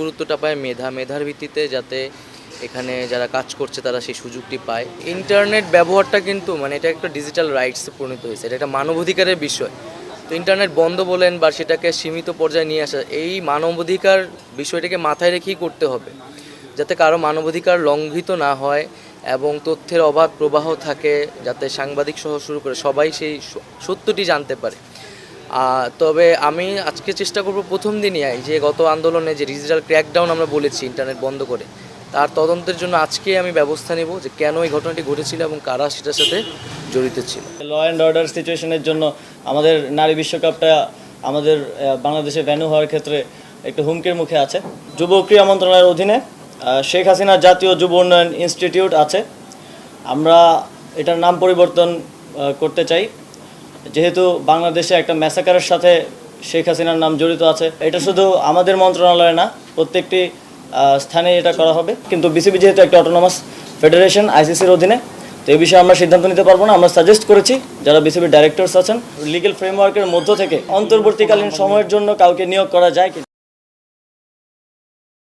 গুরুত্বটা পায় মেধা। মেধার ভিত্তিতে যাতে এখানে যারা কাজ করছে তারা সেই সুযোগটি পায়। ইন্টারনেট ব্যবহারটা কিন্তু মানে এটা একটা ডিজিটাল রাইটসে পরিণত হয়েছে। এটা একটা মানবাধিকারের বিষয়। তো ইন্টারনেট বন্ধ বলেন বা সেটাকে সীমিত পর্যায়ে নিয়ে আসা, এই মানবাধিকার বিষয়টাকে মাথায় রেখেই করতে হবে। যাতে কারও মানবাধিকার লঙ্ঘিত না হয় এবং তথ্যের অবাধ প্রবাহ থাকে, যাতে সাংবাদিক সহ শুরু করে সবাই সেই সত্যটি জানতে পারে। তবে আমি আজকে চেষ্টা করব প্রথম দিনই যে গত আন্দোলনে যে ডিজিটাল ক্র্যাকডাউন আমরা বলেছি ইন্টারনেট বন্ধ করে, তার তদন্তের জন্য আজকে আমি ব্যবস্থা নেব যে কেন এই ঘটনাটি ঘটেছিল এবং কারা সেটার সাথে জড়িত ছিল। ল অ্যান্ড অর্ডার সিচুয়েশনের জন্য আমাদের নারী বিশ্বকাপটা আমাদের বাংলাদেশে ভ্যানু হওয়ার ক্ষেত্রে একটু হুমকির মুখে আছে। যুব ক্রীড়া মন্ত্রণালয়ের অধীনে শেখ হাসিনা জাতীয় যুব উন্নয়ন ইনস্টিটিউট আছে। আমরা এটার নাম পরিবর্তন করতে চাই। যেহেতু বাংলাদেশে একটা ম্যাসাকারের সাথে শেখ হাসিনার নাম জড়িত আছে, এটা শুধু আমাদের মন্ত্রণালয়ে না, প্রত্যেকটি স্থানে এটা করা হবে। কিন্তু বিসিবি যেহেতু একটা অটোনমাস ফেডারেশন আইসিসির অধীনে, তো এই বিষয়ে আমরা সিদ্ধান্ত নিতে পারব না। আমরা সাজেস্ট করেছি যারা বিসিবির ডাইরেক্টরস আছেন লিগেল ফ্রেমওয়ার্কের মধ্য থেকে অন্তর্বর্তীকালীন সময়ের জন্য কাউকে নিয়োগ করা যায়